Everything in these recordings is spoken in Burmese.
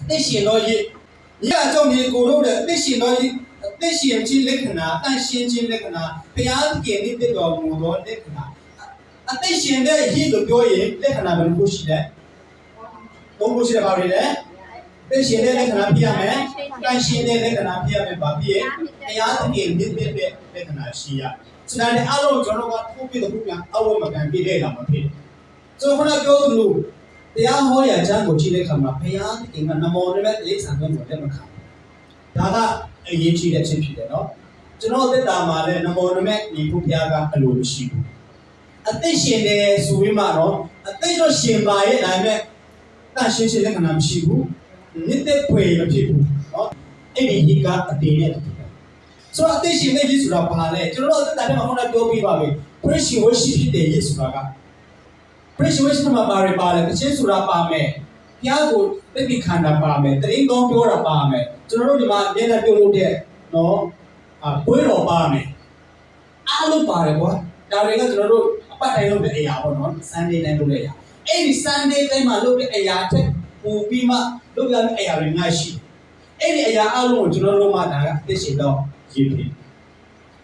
အသက်ရှင်သောရည်ညကြောင့်ဒီကိုတို့တဲ့အသက်ရှင်သောရည်အသက်ရှင်ခြင်းလက္ခဏာတန်ရှင်ခြင်းလက္ခဏာဘုရားသခင်နဲ့တည်တော်မူသောလက္ခဏာအသက်ရှင်တဲ့ရည်လို့ပြောရင်လက္ခဏာဘယ်လိုရှိလဲဘုံကိုရှိတယ်ပါလေအသက်ရှင်တဲ့လက္ခဏာပြရမယ်တန်ရှင်တဲ့လက္ခဏာပြရမယ်ဗာပြည့်ဘုရားသခင်နဲ့တည်တဲ့လက္ခဏာရှိရစတာနဲ့အလုံးကျွန်တော်ကထိုးပြတဲ့ဘုရားအဝမကန်ပြတဲ့လာမဖြစ်ကျွန်တော်ကပြောသလို တရားဟောရာကျမ်းကိုကြည့်တဲ့အခါမှာဘုရားသခင်ကနမောနဲ့တိရစ္ဆာန်တွေလက်မခံဘူးဒါကအရေးကြီးတဲ့ချင်းဖြစ်တယ်နော်ကျွန်တော်သက်တာမှာလည်းနမောနဲ့ဒီဘုရားကအလိုမရှိဘူးအသက်ရှင်တယ်ဆိုပြီးမှတော့အသက်တော့ရှင်ပါရဲ့ဒါပေမဲ့တန်ရှင်းရှင်းလက္ခဏာမရှိဘူးနိတ္တပွေမဖြစ်ဘူးနော်အဲ့ဒီဒီကအတေနဲ့တူတယ်ဆိုတော့အသက်ရှင်နေကြီးဆိုတာဘာလဲကျွန်တော်တို့အသက်တာထဲမှာဟောတာပြောပြပါမယ် Christian worship ဖြစ်တယ်ယေရှုက praise worship မှာပါရပါလေတခြင်းဆိုတာပါမယ်ဘုရားကိုသိသိခန္ဓာပါမယ်တရင်ကောင်းပြောတာပါမယ်ကျွန်တော်တို့ဒီမှာအမြဲတမ်းပြောလို့တဲ့နော်အဘွေးတော်ပါမယ်အားလုံးပါတယ်ကွာဒါတွေကကျွန်တော်တို့အပတ်တိုင်းလုပ်တဲ့အရာပေါ့နော် Sunday တိုင်းလုပ်တဲ့အရာအဲ့ဒီ Sunday တိုင်းမှာလုပ်တဲ့အရာတစ်ပူပြီးမှလုပ်ရမယ့်အရာတွေများရှိအဲ့ဒီအရာအားလုံးကိုကျွန်တော်တို့မှဒါကအသိရှင်တော့ရည်ဖြစ်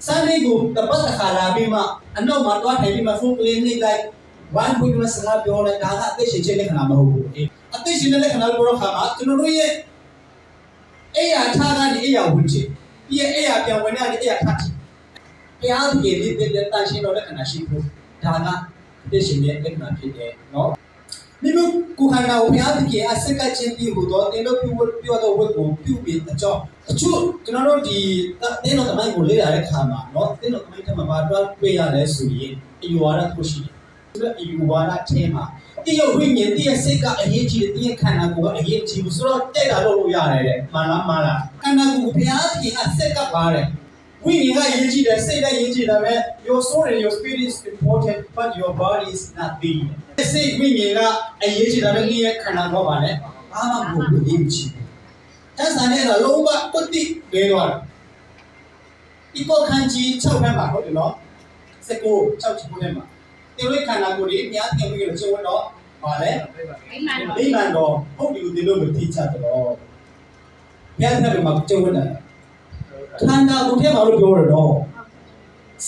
Sunday ကိုတပတ်တစ်ခါလာပြီးမှအနောက်မှာတွားထိုင်ပြီးမှဖုန်းကလေးနှိပ်လိုက် ဝိုင်းဝန်းစကားပြောလိုက်ဒါကအသက်ရှင်ခြင်းလက္ခဏာမဟုတ်ဘူးအသက်ရှင်တဲ့လက္ခဏာလို့ပြောခါမှာကျွန်တော်တို့ရဲ့အဲ့ရထားကနေအဲ့ရဝင်ချင်ပြီးရဲ့အဲ့ရပြန်ဝင်တဲ့အဲ့ရထားချင်ဘုရားသခင်လေးတဲ့တန်ရှင်တော်လက္ခဏာရှိဖို့ဒါကအသက်ရှင်တဲ့လက္ခဏာဖြစ်တယ်နော်မိမိကိုခန္ဓာကိုဘုရားသခင်အစက်ကချင်းပြီးဟိုတော့တင်းတို့ပြုပြောတော့ဝတ်ကိုပြုပြီးအကြောင်းအချို့ကျွန်တော်တို့ဒီတင်းတော်သမိုင်းကိုလေ့လာတဲ့ခါမှာနော်တင်းတော်သမိုင်းထက်မှာဘာတော့တွေ့ရလဲဆိုရင်အယူဝါဒတစ်ခုရှိတယ် ဆိုတော့ဒီဝါဒထဲမှာတည့်ရဝိညာဉ်တည့်ရစိတ်ကအရေးကြီးတယ်တည့်ရခန္ဓာကိုယ်ကအရေးကြီးဘူးဆိုတော့တဲ့တာလို့လို့ရတယ်တဲ့မှန်လားမှန်လားခန္ဓာကိုယ်ကိုဘုရားသခင်ကစက်ကပါတယ်ဝိညာဉ်ကအရေးကြီးတယ်စိတ်လည်းအရေးကြီးတယ်ပဲ your soul and your spirit is important but your body is not big စိတ်ဝိညာဉ်ကအရေးကြီးတယ်ပဲဒီရဲ့ခန္ဓာတော့ပါလေဘာမှမဟုတ်ဘူးအရေးကြီးတယ်တဆန်နေတာလုံးဝပတိလေတော့ဒီကောခန်းကြီး6ဘက်မှာဟုတ်တယ်နော်စကို6 ချီပုံထဲမှာတင်လို့ခန္ဓာကိုယ်ကြီးအများကြီးဝင်လို့ကျုံတော့ပါလေအိမ်မှာအိမ်မှန်တော့ဟုတ်ပြီဒီလိုမသိချတော့ဘုရားတဲ့မှာကျုံနေတာခန္ဓာကိုယ်ထဲမှာလို့ပြောရတော့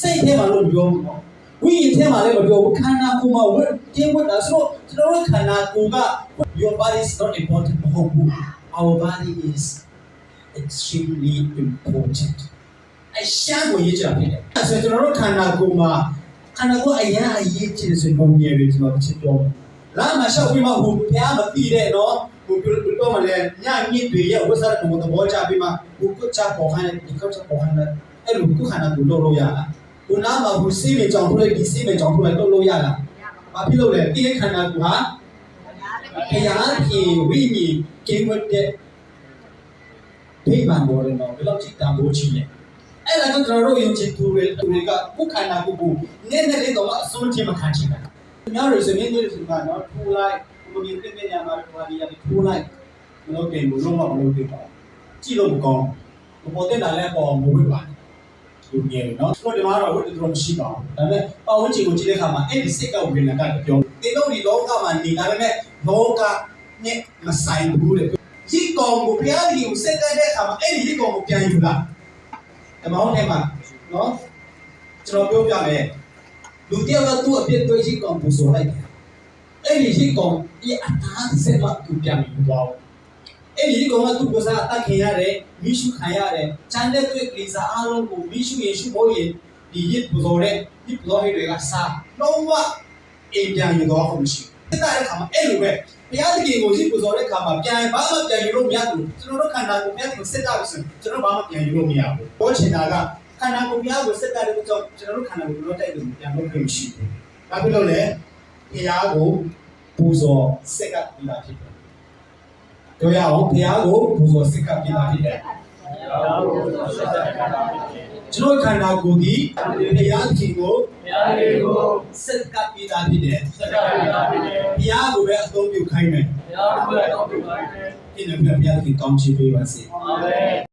စိတ်ထဲမှာလို့ပြောဘူးနော်ဝိညာဉ်ထဲမှာလည်းမပြောဘူးခန္ဓာကိုယ်မှာဝတ်ကျင်းဝတ်တာဆိုတော့ကျွန်တော်တို့ခန္ဓာကိုယ်က your body is not important မဟုတ်ဘူး our body is extremely important အရှာကိုရေးကြတယ်အဲဆိုကျွန်တော်တို့ခန္ဓာကိုယ်မှာ ခန္ဓာကိုယ်အရင်အရေးကြီးတယ်ဆိုရင်ဘုံငယ်တွေကျွန်တော်တစ်ချက်ပြောလာမရှောက်ပြီးမှဟိုဘုရားမသိတဲ့နော်ဟိုပြောတော့မလဲညညစ်တွေရဲ့ဝိသရကိုသဘောချပြီးမှဟိုကုချပေါ်ခိုင်းဒီကုချပေါ်ခိုင်းတယ်အဲ့လိုကိုခန္ဓာကိုယ်လုပ်လို့ရလားဟိုနားမှာဟိုစိတ်နဲ့ကြောင်ထုတ်လိုက်ဒီစိတ်နဲ့ကြောင်ထုတ်လိုက်လုပ်လို့ရလားဘာဖြစ်လို့လဲဒီခန္ဓာကိုယ်ဟာဘုရားခင်ဝိညာဉ်ကျင်းဝတ်တဲ့ဒိဗံဘောလည်းတော့ဘယ်လောက်ကြည်တန်ဖို့ကြီးလဲ အဲ့ဒါကကျွန်တော်တို့ယုံကြည်သူတွေသူတွေကကိုယ်ခန္ဓာကိုယ်ကိုနည်းနည်းလေးတော့အစွန်းချင်းမခံချင်တာ။အများရယ်စမြင်းတွေဆိုတာနော်ထူလိုက်ဘုရားပြည့်ပြည့်ညာမှာဟိုဟာဒီရထူလိုက်မလုပ်တယ်ဘူးလုံးဝမလုပ်သေးပါဘူး။ကြည့်လို့မကောင်းဘူး။ပေါ်တဲ့လာလဲပေါ်မဝိပါဘူး။လူငယ်နော်ဆိုတော့ဒီမှာတော့ဝိတ္တတော်မရှိပါဘူး။ဒါပေမဲ့ပတ်ဝန်းကျင်ကိုကြည့်တဲ့အခါမှာအဲ့ဒီစိတ်ကဝိညာဉ်ကပြောတင်းတို့ဒီလောကမှာနေတာပေမဲ့လောကနဲ့မဆိုင်ဘူးတဲ့။ဒီကောင်ကိုဘုရားကြီးကိုစက်ကတဲ့အခါမှာအဲ့ဒီဒီကောင်ကိုပြန်ယူလာ။ ဓမ္မဟောင်းထဲမှာနော်ကျွန်တော်ပြောပြမယ်လူတယောက်ကသူ့အပြစ်တွေးရှိကောင်ပူဆိုလိုက်တယ်အဲ့ဒီရှိကောင်ဒီအတားစက်မှသူပြန်ပြီးသွားအောင်အဲ့ဒီကောင်ကသူ့ကိုစားအသက်ခင်ရတယ်မိရှုခံရတယ်ချမ်းတဲ့သူ့ရဲ့ကိစ္စအားလုံးကိုမိရှုရင်ရှုဖို့ရင်ဒီရစ်ပူဇော်တဲ့ဒီပူဇော်ဟိတွေကစားလုံးဝအိမ်ပြန်ယူတော့မှမရှိဘူးတဲ့အခါမှာအဲ့လိုပဲ ဘုရားသခင်ကိုရှိပူဇော်တဲ့အခါမှာပြန်ဘာမှပြန်ယူလို့မရဘူးကျွန်တော်တို့ခန္ဓာကိုယ်ဘုရားသခင်စစ်တာလို့ဆိုရင်ကျွန်တော်ဘာမှပြန်ယူလို့မရဘူးဟောချင်တာကခန္ဓာကိုယ်ဘုရားကိုစက်တာတဲ့ကြောင့်ကျွန်တော်တို့ခန္ဓာကိုယ်တော့တိုက်လို့ပြန်လို့ဖြစ်မရှိဘူး။ဘာဖြစ်လို့လဲ။ဘုရားကိုပူဇော်စက်ကပ်ပြီးတာဖြစ်တယ်။တို့ရအောင်ဘုရားကိုပူဇော်စက်ကပ်ပြီးတာဖြစ်တယ်။ ကျွန်တော်ခန္ဓာကိုယ်ဒီဘုရားရှင်ကိုစက်ကပ်ပြီးတာဖြစ်တယ်။ဘုရားကိုပဲအသုံးပြုခိုင်းမယ်။ဒီနေ့ဘုရားရှင်ကောင်းချီးပေးပါစေ။